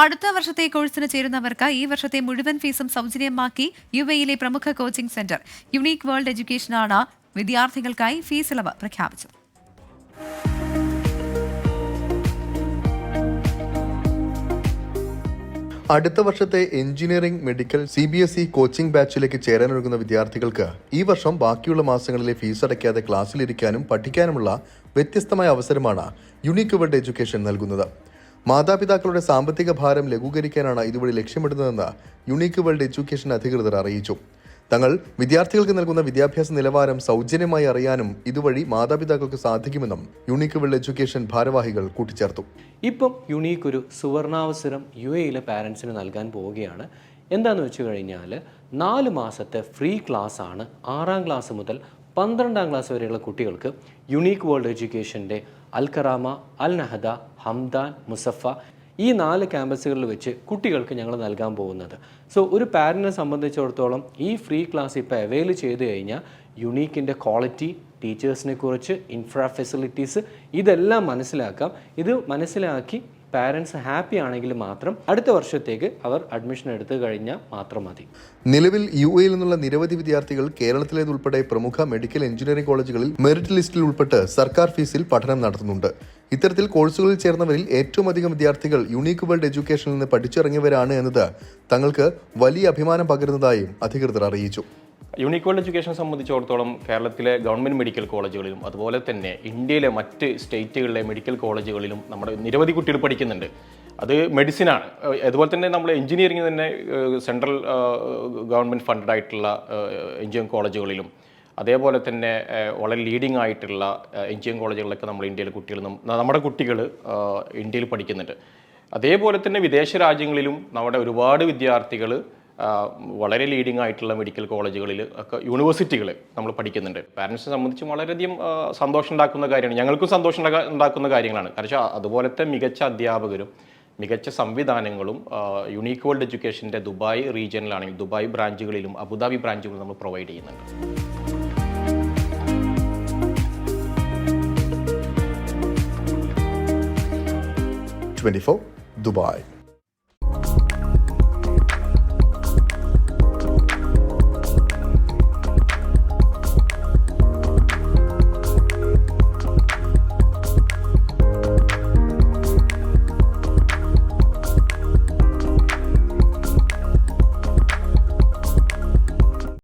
അടുത്ത വർഷത്തെ കോഴ്സിന് ചേരുന്നവർക്ക് ഈ വർഷത്തെ മുഴുവൻ ഫീസും സൗജന്യമാക്കി യു എയിലെ പ്രമുഖ കോച്ചിംഗ് സെന്റർ യുണീക് വേൾഡ് എഡ്യൂക്കേഷനാണ് വിദ്യാർത്ഥികൾക്കായി ഫീസ് ഇളവ് പ്രഖ്യാപിച്ചത്. അടുത്ത വർഷത്തെ engineering medical C B S E coaching ബാച്ചിലേക്ക് ചേരാനൊരുങ്ങുന്ന വിദ്യാർത്ഥികൾക്ക് ഈ വർഷം ബാക്കിയുള്ള മാസങ്ങളിലെ ഫീസ് അടയ്ക്കാതെ ക്ലാസ്സിലിരിക്കാനും പഠിക്കാനുമുള്ള വ്യത്യസ്തമായ അവസരമാണ് യുണീക്ക് വേൾഡ് എഡ്യൂക്കേഷൻ നൽകുന്നത്. മാതാപിതാക്കളുടെ സാമ്പത്തിക ഭാരം ലഘൂകരിക്കാനാണ് ഇതുവഴി ലക്ഷ്യമിടുന്നതെന്ന് യുണീക്ക് വേൾഡ് എഡ്യൂക്കേഷൻ അധികൃതർ അറിയിച്ചു. തങ്ങൾ വിദ്യാർത്ഥികൾക്ക് നൽകുന്ന വിദ്യാഭ്യാസ നിലവാരം സൗജന്യമായി അറിയാനും ഇതുവഴി മാതാപിതാക്കൾക്ക് സാധിക്കുമെന്നും യുണീക്ക് വേൾഡ് എഡ്യൂക്കേഷൻ ഭാരവാഹികൾ കൂട്ടിച്ചേർത്തു. ഇപ്പം യുണീക്ക് ഒരു സുവർണാവസരം യു എയിലെ പാരൻസിന് നൽകാൻ പോവുകയാണ്. എന്താണെന്ന് വെച്ച് കഴിഞ്ഞാൽ നാല് മാസത്തെ ഫ്രീ ക്ലാസ് ആണ് ആറാം ക്ലാസ് മുതൽ പന്ത്രണ്ടാം ക്ലാസ് വരെയുള്ള കുട്ടികൾക്ക് unique world എഡ്യൂക്കേഷന്റെ Al Karama Al Nahda Hamdan Musaffah ഈ നാല് ക്യാമ്പസുകളിൽ വെച്ച് കുട്ടികൾക്ക് ഞങ്ങൾ നൽകാൻ പോകുന്നത്. സോ ഒരു പാരന്റിനെ സംബന്ധിച്ചിടത്തോളം ഈ ഫ്രീ ക്ലാസ് ഇപ്പോൾ അവൈൽ ചെയ്ത് കഴിഞ്ഞാൽ യുണീക്കിന്റെ ക്വാളിറ്റി ടീച്ചേഴ്സിനെ കുറിച്ച് ഇൻഫ്രാ ഫെസിലിറ്റീസ് ഇതെല്ലാം മനസ്സിലാക്കാം. ഇത് മനസ്സിലാക്കി പാരൻസ് ഹാപ്പി ആണെങ്കിൽ മാത്രം അടുത്ത വർഷത്തേക്ക് അവർ അഡ്മിഷൻ എടുത്തു കഴിഞ്ഞാൽ മാത്രം മതി. നിലവിൽ യു എയിൽ നിന്നുള്ള നിരവധി വിദ്യാർത്ഥികൾ കേരളത്തിലേതുൾപ്പെടെ പ്രമുഖ മെഡിക്കൽ എഞ്ചിനീയറിംഗ് കോളേജുകളിൽ മെറിറ്റ് ലിസ്റ്റിൽ ഉൾപ്പെട്ട് സർക്കാർ ഫീസിൽ പഠനം നടത്തുന്നുണ്ട്. ഇത്തരത്തിൽ കോഴ്സുകളിൽ ചേർന്നവരിൽ ഏറ്റവും അധികം വിദ്യാർത്ഥികൾ യുണീക്ക് വേൾഡ് എഡ്യൂക്കേഷനിൽ നിന്ന് പഠിച്ചിറങ്ങിയവരാണ് എന്നത് തങ്ങൾക്ക് വലിയ അഭിമാനം പകരുന്നതായും അധികൃതർ അറിയിച്ചു. യൂണിക് എഡ്യൂക്കേഷൻ സംബന്ധിച്ചിടത്തോളം കേരളത്തിലെ ഗവൺമെന്റ് മെഡിക്കൽ കോളേജുകളിലും അതുപോലെ തന്നെ ഇന്ത്യയിലെ മറ്റ് സ്റ്റേറ്റുകളിലെ മെഡിക്കൽ കോളേജുകളിലും നമ്മുടെ നിരവധി കുട്ടികൾ പഠിക്കുന്നുണ്ട്. അത് മെഡിസിനാണ് അതുപോലെ തന്നെ നമ്മൾ എഞ്ചിനീയറിംഗ് തന്നെ സെൻട്രൽ ഗവൺമെന്റ് ഫണ്ടഡ് ആയിട്ടുള്ള എഞ്ചിനീയറിംഗ് കോളേജുകളിലും അതേപോലെ തന്നെ വളരെ ലീഡിംഗ് ആയിട്ടുള്ള എഞ്ചിനീയറിംഗ് കോളേജുകളിലൊക്കെ നമ്മൾ ഇന്ത്യയിലെ കുട്ടികൾ നമ്മുടെ കുട്ടികൾ ഇന്ത്യയിൽ പഠിക്കുന്നുണ്ട്. അതേപോലെ തന്നെ വിദേശ രാജ്യങ്ങളിലും നമ്മുടെ ഒരുപാട് വിദ്യാർത്ഥികൾ വളരെ ലീഡിംഗ് ആയിട്ടുള്ള മെഡിക്കൽ കോളേജുകളിൽ ഒക്കെ യൂണിവേഴ്സിറ്റികൾ നമ്മൾ പഠിക്കുന്നുണ്ട്. പാരൻസിനെ സംബന്ധിച്ച് വളരെയധികം സന്തോഷം ഉണ്ടാക്കുന്ന കാര്യമാണ്. ഞങ്ങൾക്കും സന്തോഷം ഉണ്ടാക്കുന്ന കാര്യങ്ങളാണ്. കാരണം അതുപോലത്തെ മികച്ച അധ്യാപകരും മികച്ച സംവിധാനങ്ങളും യുണീക്ക് വേൾഡ് എഡ്യൂക്കേഷന്റെ ദുബായ് റീജിയനിലാണെങ്കിൽ ദുബായ് ബ്രാഞ്ചുകളിലും അബുദാബി ബ്രാഞ്ചുകളിലും നമ്മൾ പ്രൊവൈഡ് ചെയ്യുന്നുണ്ട്. Twenty four Dubai